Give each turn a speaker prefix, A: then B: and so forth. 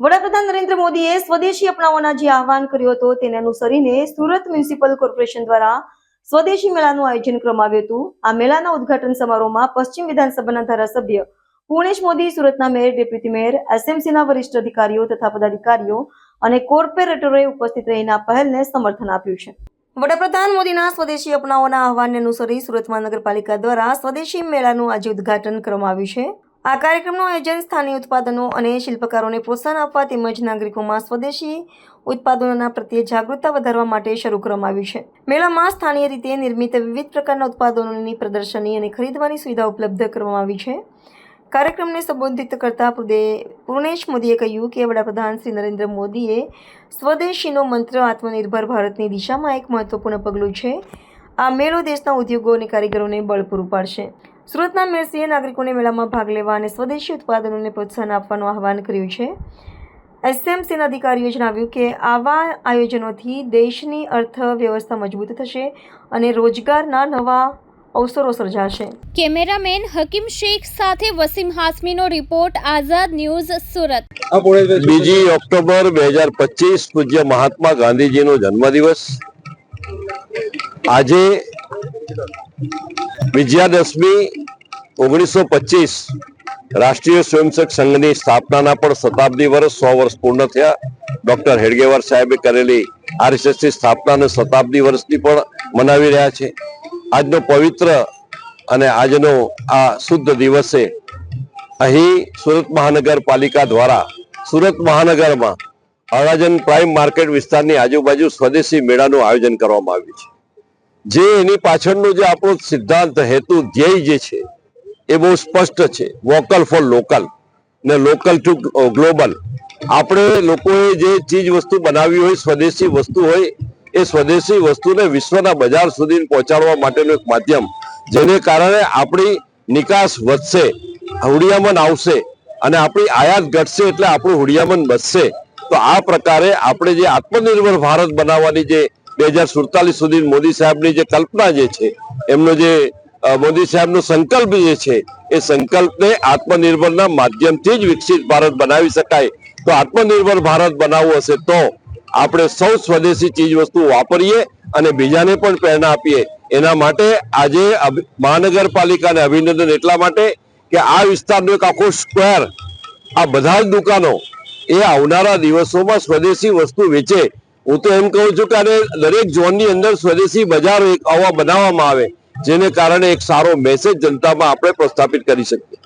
A: વડાપ્રધાન નરેન્દ્ર મોદીએ સ્વદેશી અપનાવવાના જે આહવાન કર્યું હતું તેને અનુસરીને સુરત મ્યુનિસિપલ કોર્પોરેશન દ્વારા સ્વદેશી મેળાનું આયોજન કરવામાં આવ્યું હતું. આ મેળાના ઉદ્ઘાટન સમારોહમાં પશ્ચિમ વિધાનસભાના ધારાસભ્ય પૂર્ણેશ મોદી, સુરતના મેયર, ડેપ્યુટી મેયર, એસએમસીના વરિષ્ઠ અધિકારીઓ તથા પદાધિકારીઓ અને કોર્પોરેટરોએ ઉપસ્થિત રહીને આ પહેલને સમર્થન આપ્યું છે. વડાપ્રધાન મોદીના સ્વદેશી અપનાવવાના આહવાનને અનુસરી સુરત મહાનગરપાલિકા દ્વારા સ્વદેશી મેળાનું આજે ઉદ્ઘાટન કરવામાં આવ્યું છે. આ કાર્યક્રમનું આયોજન સ્થાનિક ઉત્પાદનો અને શિલ્પકારોને પ્રોત્સાહન આપવા તેમજ નાગરિકોમાં સ્વદેશી ઉત્પાદનોના પ્રત્યે જાગૃતતા વધારવા માટે શરૂ કરવામાં આવ્યું છે. મેળામાં સ્થાનીય રીતે નિર્મિત વિવિધ પ્રકારના ઉત્પાદનોની પ્રદર્શની અને ખરીદવાની સુવિધા ઉપલબ્ધ કરવામાં આવી છે. કાર્યક્રમને સંબોધિત કરતા પૂર્ણેશ મોદીએ કહ્યું કે વડાપ્રધાન શ્રી નરેન્દ્ર મોદીએ સ્વદેશીનો મંત્ર આત્મનિર્ભર ભારતની દિશામાં એક મહત્વપૂર્ણ પગલું છે. આ મેળો દેશના ઉદ્યોગો અને કારીગરોને બળ પૂરું પાડશે. સુરતના મેયરશ્રીએ નાગરિકોને મેળામાં ભાગ લેવા અને સ્વદેશી ઉત્પાદનોને પ્રોત્સાહન આપવાનું આહવાન કર્યું છે. એસએમસીના અધિકારીઓએ જણાવ્યું કે આવા આયોજનોથી દેશની અર્થવ્યવસ્થા મજબૂત થશે અને રોજગારના નવા અવસરો સર્જાશે.
B: કેમેરામેન હકીમ શેખ સાથે વસીમ હાસમીનો રિપોર્ટ આઝાદ ન્યૂઝ સુરત.
C: બીજી ઓક્ટોબર બે હજાર પચીસ પૂજ્ય મહાત્મા ગાંધીજીનો જન્મદિવસ. આજે વિજયાદશમી ઓગણીસો પચીસ રાષ્ટ્રીય સ્વયંસેવક સંઘની સ્થાપનાના પણ શતાબ્દી વર્ષ, સો વર્ષ પૂર્ણ થયા. ડોક્ટર હેડગેવાર સાહેબે કરેલી આરએસએસની સ્થાપનાને શતાબ્દી વર્ષની પણ મનાવી રહ્યા છે. આજનો પવિત્ર અને આજનો આ શુદ્ધ દિવસે અહીં સુરત મહાનગરપાલિકા દ્વારા, સુરત મહાનગરમાં અડાજણ પ્રાઇમ માર્કેટ વિસ્તારની આજુબાજુ સ્વદેશી મેળાનું આયોજન કરવામાં આવ્યું છે. જે એની પાછળનો જે આપણો સિદ્ધાંત, હેતુ, ધ્યેય જે છે એ બહુ સ્પષ્ટ છે. વોકલ ફોર લોકલ ને લોકલ ટુ ગ્લોબલ આપણે લોકોએ જે ચીજ વસ્તુ બનાવી હોય, સ્વદેશી વસ્તુ હોય, એ સ્વદેશી વસ્તુને વિશ્વના બજાર સુધી પહોંચાડવા માટેનું એક માધ્યમ. જેને કારણે આપણી નિકાસ વધશે, હુડિયામન આવશે અને આપણી આયાત ઘટશે એટલે આપણું હુડિયામન વધશે. તો આ પ્રકારે આપણે જે આત્મનિર્ભર ભારત બનાવવાની જે બે હજાર સુડતાલીસ સુધી મોદી સાહેબની જે કલ્પના જે છે, એમનો જે મોદી સાહેબનો સંકલ્પ જે છે, એ સંકલ્પને આત્મનિર્ભરના માધ્યમથી જ વિકસિત ભારત બનાવી શકાય. તો આત્મનિર્ભર ભારત બનાવવું હશે તો આપણે સૌ સ્વદેશી ચીજ વસ્તુ વાપરીએ અને બીજાને પણ પ્રેરણા આપીએ. એના માટે આજે મહાનગરપાલિકાને અભિનંદન એટલા માટે કે આ વિસ્તારનો એક આખો સ્ક્વેર, આ બધા જ દુકાનો એ આવનારા દિવસોમાં સ્વદેશી વસ્તુ વેચે. હું તો એમ કહું છું કે આને દરેક ઝોનની અંદર સ્વદેશી બજાર એક આવા બનાવવામાં આવે. જેને કારણે એક સારો મેસેજ જનતામાં આપણે પ્રસ્થાપિત કરી શકીએ.